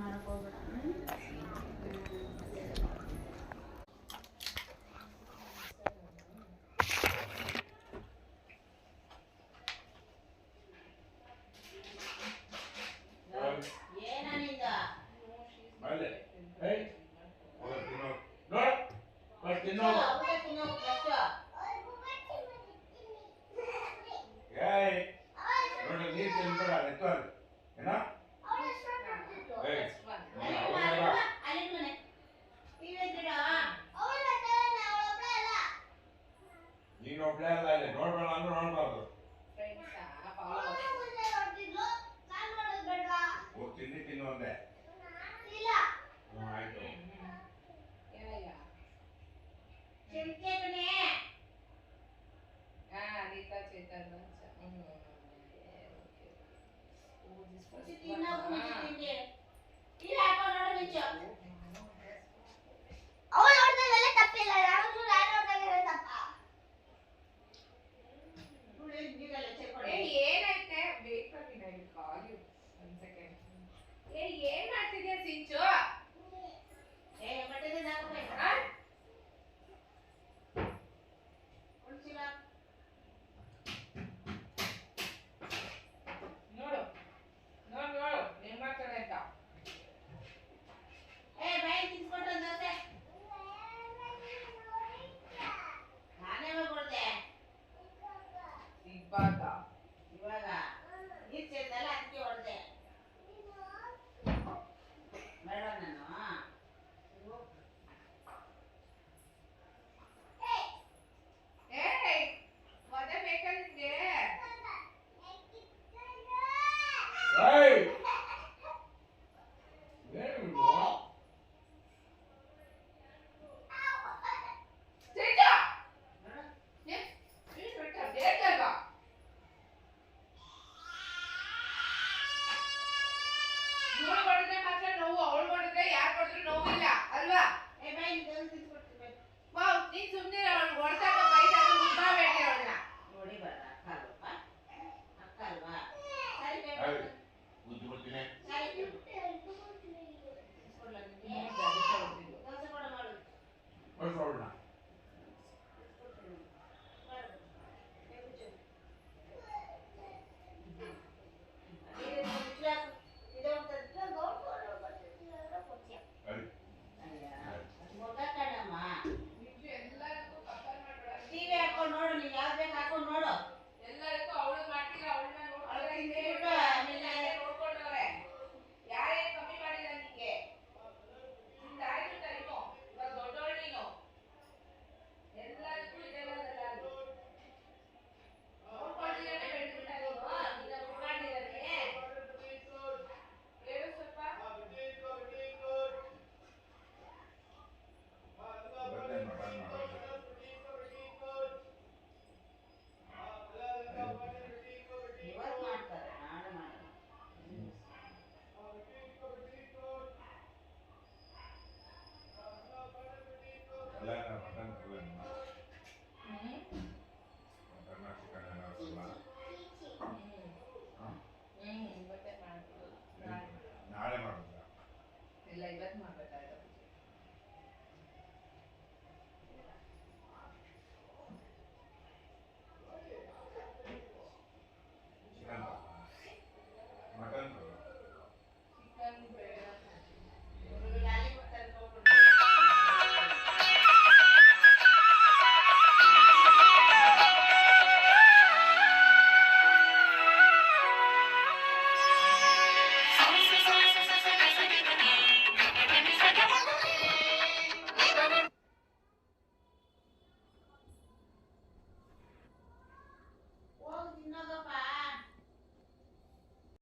మరొకటి ನೋಡ್ಬೇಡ ಅಂದ್ರೆ ನೋಡ್ಬಾರ್ದು ಹೋಗಿ ತಿಂಡಿ ತಿನ್ನು ಅಂದೆ ಹ್ಞೂ ಆಯ್ತು ಅವಳು ಕಾಲ್ ಒಂದ್ ಸೆಕೆಂಡ್ ಏ ಏನ್ ಮಾಡ್ತಿದ್ಯಾ ಸಿಂಚು? ಆ? ನೋಡು ನೋಡು ನೋಡು ಏನ್ ಮಾಡ್ತಾಳೆ ಅಂತ. ಇವಾಗ ಇವಾಗ ಅಲ್ವಾ ನೋವಿಲ್ಲ ಅಲ್ವಾ?